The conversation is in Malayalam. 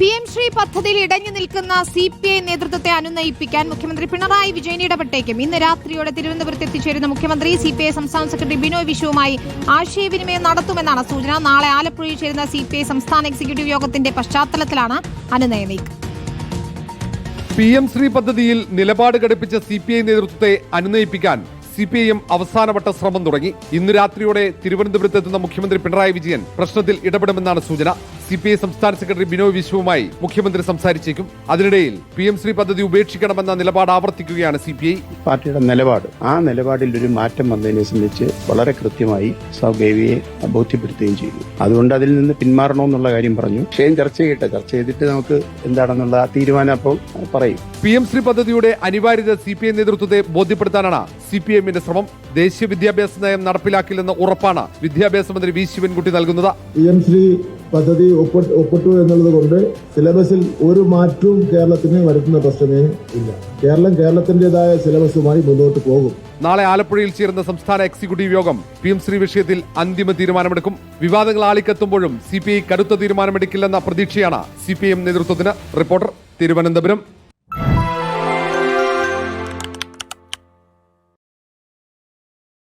പി എം ശ്രീ പദ്ധതിയിൽ ഇടഞ്ഞു നിൽക്കുന്ന സി പി ഐ നേതൃത്വത്തെ അനുനയിപ്പിക്കാൻ മുഖ്യമന്ത്രി പിണറായി വിജയൻ ഇടപെട്ടേക്കും. ഇന്ന് രാത്രിയോടെ തിരുവനന്തപുരത്ത് എത്തിച്ചേരുന്ന മുഖ്യമന്ത്രി സി പി ഐ സംസ്ഥാന സെക്രട്ടറി ബിനോയ് വിശുവുമായി ആശയവിനിമയം നടത്തുമെന്നാണ് സൂചന. നാളെ ആലപ്പുഴയിൽ ചേരുന്ന സി പി ഐ സംസ്ഥാന എക്സിക്യൂട്ടീവ് യോഗത്തിന്റെ പശ്ചാത്തലത്തിലാണ് അനുനയ നീക്കം. പി എം ശ്രീ പദ്ധതിയിൽ നിലപാട് ഘടിപ്പിച്ച സി പി ഐ നേതൃത്വത്തെ അനുനയിപ്പിക്കാൻ സി പി ഐ എം അവസാനവട്ട ശ്രമം തുടങ്ങി. ഇന്ന് രാത്രിയോടെ തിരുവനന്തപുരത്ത് എത്തുന്ന മുഖ്യമന്ത്രി പിണറായി വിജയൻ പ്രശ്നത്തിൽ ഇടപെടുമെന്നാണ് സൂചന. സി പി ഐ സംസ്ഥാന സെക്രട്ടറി ബിനോയ് വിശ്വവുമായി മുഖ്യമന്ത്രി സംസാരിച്ചേക്കും. അതിനിടയിൽ പി എം ശ്രീ പദ്ധതി ഉപേക്ഷിക്കണമെന്ന നിലപാട് ആവർത്തിക്കുകയാണ് സി പി ഐ പാർട്ടിയുടെ നിലപാട്. ആ നിലപാടിൽ ഒരു മാറ്റം വന്നതിനെ സംബന്ധിച്ച് വളരെ കൃത്യമായി സൗഗേവിയെ ബോധ്യപ്പെടുത്തുകയും ചെയ്തു. അതുകൊണ്ട് അതിൽ നിന്ന് പിന്മാറണമെന്നുള്ള കാര്യം പറഞ്ഞു. വിഷയം ചർച്ച ചെയ്യട്ടെ. ചർച്ച ചെയ്തിട്ട് നമുക്ക് എന്താണെന്നുള്ള തീരുമാനം അപ്പോൾ പറയും. പി എം ശ്രീ പദ്ധതിയുടെ അനിവാര്യത സി പി ഐ നേതൃത്വത്തെ ബോധ്യപ്പെടുത്താനാണ് സി പി എമ്മിന്റെ ശ്രമം. ദേശീയ വിദ്യാഭ്യാസ നയം നടപ്പിലാക്കില്ലെന്ന ഉറപ്പാണ് വിദ്യാഭ്യാസ മന്ത്രി വി ശിവൻകുട്ടി നൽകുന്നത്. പി എം ശ്രീ പദ്ധതി ഒപ്പിട്ട് എന്നുള്ളത് കൊണ്ട് സിലബസിൽ ഒരു മാറ്റവും കേരളത്തിന് വരുത്തുന്ന പ്രശ്നമേ ഇല്ല. കേരളം കേരളത്തിന്റെതായ സിലബസുമായി മുന്നോട്ട് പോകും. നാളെ ആലപ്പുഴയിൽ ചേരുന്ന സംസ്ഥാന എക്സിക്യൂട്ടീവ് യോഗം പി എം ശ്രീ വിഷയത്തിൽ അന്തിമ തീരുമാനമെടുക്കും. വിവാദങ്ങൾ ആളിക്കത്തുമ്പോഴും സി പി ഐ കടുത്ത തീരുമാനമെടുക്കില്ലെന്ന പ്രതീക്ഷയാണ് സി പി ഐ എം നേതൃത്വത്തിന്. റിപ്പോർട്ടർ തിരുവനന്തപുരം.